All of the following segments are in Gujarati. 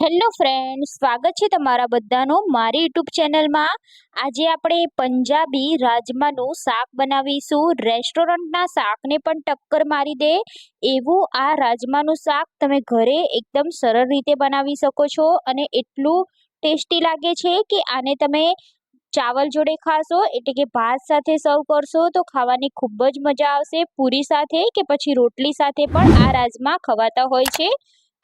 હેલો ફ્રેન્ડ સ્વાગત છે તમારા બધાનું મારી યુટ્યુબ ચેનલમાં. આજે આપણે પંજાબી રાજમાનું શાક બનાવીશું. રેસ્ટોરન્ટના શાકને પણ ટક્કર મારી દે. એવું આ રાજમાનું શાક તમે ઘરે એકદમ સરળ રીતે બનાવી શકો છો અને એટલું ટેસ્ટી લાગે છે કે આને તમે ચાવલ જોડે ખાશો, એટલે કે ભાત સાથે સર્વ કરશો, તો ખાવાની ખૂબ જ મજા આવશે. પૂરી સાથે કે પછી રોટલી સાથે પણ આ રાજમા ખવાતા હોય છે.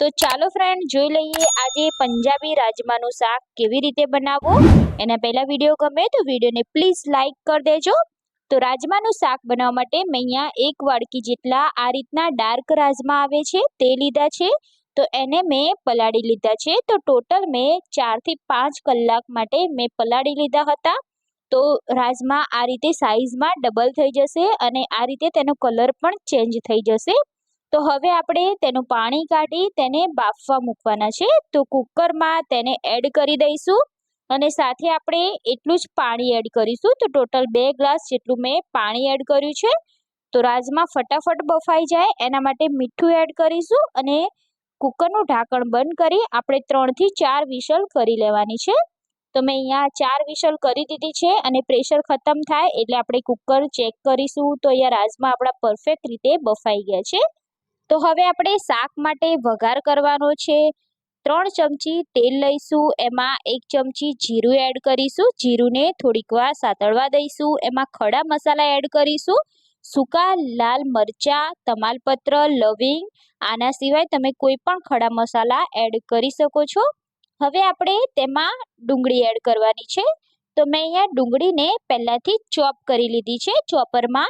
તો ચાલો ફ્રેન્ડ જોઈ લઈએ આજે પંજાબી રાજમાનું શાક કેવી રીતે બનાવવું? એના પહેલાં વીડિયો ગમે તો વિડીયોને પ્લીઝ લાઇક કરી દેજો. તો રાજમાનું શાક બનાવવા માટે મેં અહીંયા એક વાડકી જેટલા આ રીતના ડાર્ક રાજમા આવે છે તે લીધા છે. તો એને મેં પલાળી લીધા છે. તો ટોટલ મેં ચારથી પાંચ કલાક માટે મેં પલાળી લીધા હતા. તો રાજમા આ રીતે સાઇઝમાં ડબલ થઈ જશે અને આ રીતે તેનો કલર પણ ચેન્જ થઈ જશે. તો હવે આપણે તેનું પાણી કાઢી તેને બાફવા મૂકવાના છે. તો કુકરમાં તેને એડ કરી દઈશું અને સાથે આપણે એટલું જ પાણી એડ કરીશું. તો ટોટલ બે ગ્લાસ જેટલું મેં પાણી એડ કર્યું છે. તો રાજમાં ફટાફટ બફાઈ જાય. એના માટે મીઠું એડ કરીશું અને કુકરનું ઢાંકણ બંધ કરી આપણે ત્રણથી ચાર વિશલ કરી લેવાની છે. તો મેં અહીંયા ચાર વિશલ કરી દીધી છે અને પ્રેશર ખતમ થાય એટલે આપણે કુકર ચેક કરીશું. તો અહીંયા રાજમાં આપણા પરફેક્ટ રીતે બફાઈ ગયા છે. તો હવે આપણે શાક માટે વઘાર કરવાનો છે. ત્રણ ચમચી તેલ લઈશું, એમાં એક ચમચી જીરું એડ કરીશું. જીરુંને થોડીક વાર સાતળવા દઈશું, એમાં ખડા મસાલા એડ કરીશું. સૂકા લાલ મરચાં, તમાલપત્ર, લવિંગ, આના સિવાય તમે કોઈ પણ ખડા મસાલા એડ કરી શકો છો. હવે આપણે તેમાં ડુંગળી એડ કરવાની છે. તો મેં અહીંયા ડુંગળીને પહેલાંથી ચોપ કરી લીધી છે. ચોપરમાં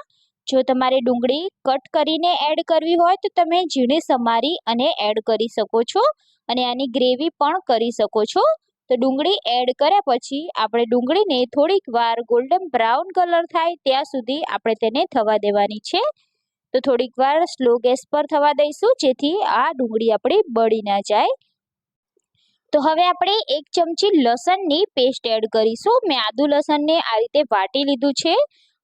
જો તમારે ડુંગળી કટ કરીને એડ કરવી હોય તો તમે ઝીણી સમારી અને એડ કરી શકો છો અને આની ગ્રેવી પણ કરી શકો છો. તો ડુંગળી એડ કર્યા પછી આપણે ડુંગળીને થોડીક વાર ગોલ્ડન બ્રાઉન કલર થાય ત્યાં સુધી આપણે તેને થવા દેવાની છે. તો થોડીક વાર સ્લો ગેસ પર થવા દઈશું જેથી આ ડુંગળી આપણી બળી ના જાય. તો હવે આપણે એક ચમચી લસણની પેસ્ટ એડ કરીશું. મેં આદુ લસણને આ રીતે વાટી લીધું છે.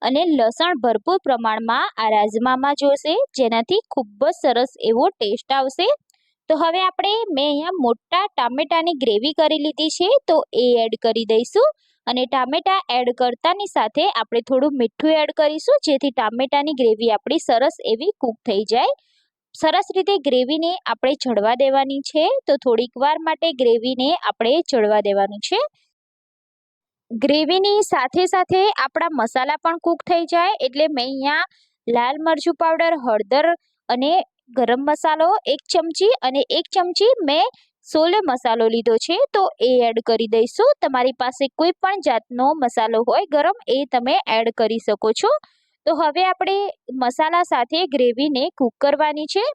અને લસણ ભરપૂર પ્રમાણમાં આ રાજમામાં જોશે, જેનાથી ખૂબ જ સરસ એવો ટેસ્ટ આવશે. તો હવે આપણે મેં અહીંયા મોટા ટામેટાની ગ્રેવી કરી લીધી છે, તો એ એડ કરી દઈશું. અને ટામેટા એડ કરતાની સાથે આપણે થોડું મીઠું એડ કરીશું, જેથી ટામેટાની ગ્રેવી આપણી સરસ એવી કૂક થઈ જાય. સરસ રીતે ગ્રેવીને આપણે ચડવા દેવાની છે, તો થોડીક વાર માટે ગ્રેવીને આપણે ચડવા દેવાનું છે. ગ્રેવીની સાથે સાથે આપણા મસાલા પણ કૂક થઈ જાય. એટલે મેં અહીંયા લાલ મરચું પાવડર, હળદર અને ગરમ મસાલો એક ચમચી અને એક ચમચી મેં સોલે મસાલો લીધો છે. તો એ એડ કરી દઈશું. તમારી પાસે કોઈ પણ જાતનો મસાલો હોય ગરમ, એ તમે એડ કરી શકો છો. તો હવે આપણે મસાલા સાથે ગ્રેવીને કૂક કરવાની છે.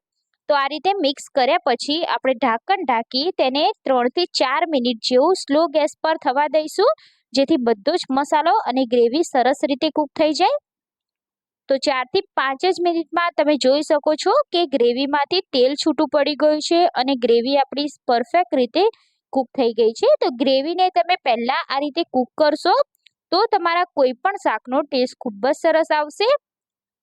તો આ રીતે મિક્સ કર્યા પછી આપણે ઢાંકણ ઢાંકી તેને ત્રણથી ચાર મિનિટ જેવું સ્લો ગેસ પર થવા દઈશું. જેથી બધો જ મસાલો અને ગ્રેવી સરસ રીતે કૂક થઈ જાય. તો ચારથી પાંચ જ મિનિટમાં તમે જોઈ શકો છો કે ગ્રેવીમાંથી તેલ છૂટું પડી ગયું છે અને ગ્રેવી આપણી પરફેક્ટ રીતે કૂક થઈ ગઈ છે. તો ગ્રેવીને તમે પહેલાં આ રીતે કૂક કરશો તો તમારા કોઈ પણ શાકનો ટેસ્ટ ખૂબ જ સરસ આવશે.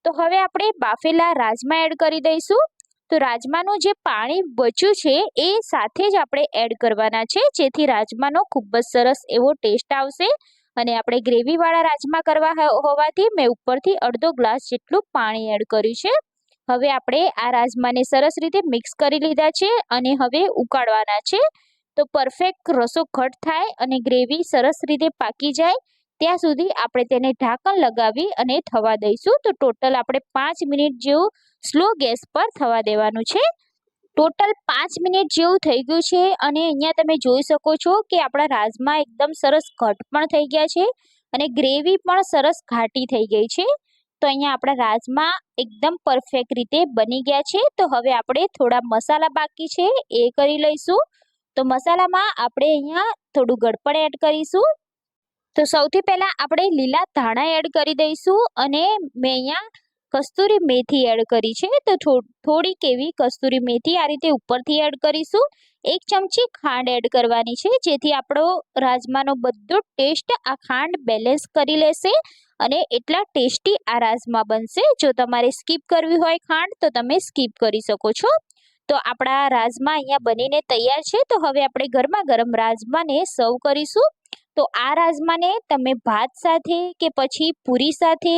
તો હવે આપણે બાફેલા રાજમા એડ કરી દઈશું. તો રાજમાનું જે પાણી બચ્યું છે, એ સાથે જ આપણે એડ કરવાના છે. જેથી રાજમાનો ખૂબ જ સરસ એવો ટેસ્ટ આવશે. અને આપણે ગ્રેવીવાળા રાજમા કરવા હોવાથી મેં ઉપરથી અડધો ગ્લાસ જેટલું પાણી એડ કર્યું છે. હવે આપણે આ રાજમાને સરસ રીતે મિક્સ કરી લીધા છે અને હવે ઉકાળવાના છે. તો પરફેક્ટ રસો ઘટ થાય અને ગ્રેવી સરસ રીતે પાકી જાય. ત્યાં સુધી આપણે તેને ઢાંકણ લગાવી અને થવા દઈશું. તો ટોટલ આપણે પાંચ મિનિટ જેવું સ્લો ગેસ પર થવા દેવાનું છે. ટોટલ પાંચ મિનિટ જેવું થઈ ગયું છે અને અહીંયા તમે જોઈ શકો છો કે આપણા રાજમા એકદમ સરસ ઘટ પણ થઈ ગયા છે અને ગ્રેવી પણ સરસ ઘાટી થઈ ગઈ છે. તો અહીંયા આપણા રાજમા એકદમ પરફેક્ટ રીતે બની ગયા છે. તો હવે આપણે થોડા મસાલા બાકી છે એ કરી લઈશું. તો મસાલામાં આપણે અહીંયા થોડું ગળપણ એડ કરીશું. તો સૌથી પહેલાં આપણે લીલા ધાણા એડ કરી દઈશું અને મેં અહીંયા કસ્તુરી મેથી એડ કરી છે. તો થોડીક એવી કસ્તુરી મેથી આ રીતે ઉપરથી એડ કરીશું. એક ચમચી ખાંડ એડ કરવાની છે, જેથી આપણો રાજમાનો બધો ટેસ્ટ આ ખાંડ બેલેન્સ કરી લેશે અને એટલા ટેસ્ટી આ રાજમા બનશે. જો તમારે સ્કીપ કરવી હોય ખાંડ, તો તમે સ્કીપ કરી શકો છો. તો આપણા રાજમા અહીંયા બનીને તૈયાર છે. તો હવે આપણે ગરમા ગરમ રાજમાને સર્વ કરીશું. તો આ રાજમાને તમે ભાત સાથે કે પછી પૂરી સાથે,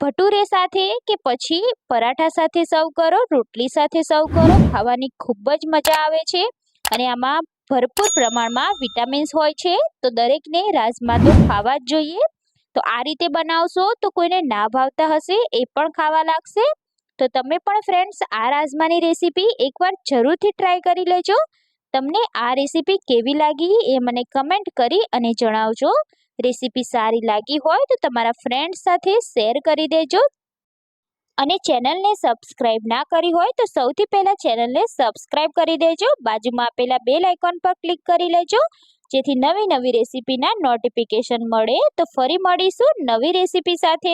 ભટુરે સાથે કે પછી પરાઠા સાથે સર્વ કરો, રોટલી સાથે સર્વ કરો, ખાવાની ખૂબ જ મજા આવે છે અને આમાં ભરપૂર પ્રમાણમાં વિટામિન્સ હોય છે. તો દરેકને રાજમા તો ખાવા જ જોઈએ. તો આ રીતે બનાવશો તો કોઈને ના ભાવતા હશે, એ પણ ખાવા લાગશે. તો તમે પણ ફ્રેન્ડ્સ આ રાજમાની રેસીપી એકવાર જરૂરથી ટ્રાય કરી લેજો. તમને આ રેસીપી કેવી લાગી એ મને કમેન્ટ કરી અને જણાવજો. રેસીપી સારી લાગી હોય તો તમારા ફ્રેન્ડ્સ સાથે શેર કરી દેજો. અને ચેનલને સબસ્ક્રાઇબ ના કરી હોય તો સૌથી પહેલાં ચેનલને સબસ્ક્રાઇબ કરી દેજો. બાજુમાં આપેલા બેલ આઇકોન પર ક્લિક કરી લેજો. જેથી નવી નવી રેસીપીના નોટિફિકેશન મળે તો ફરી મળીશું નવી રેસીપી સાથે.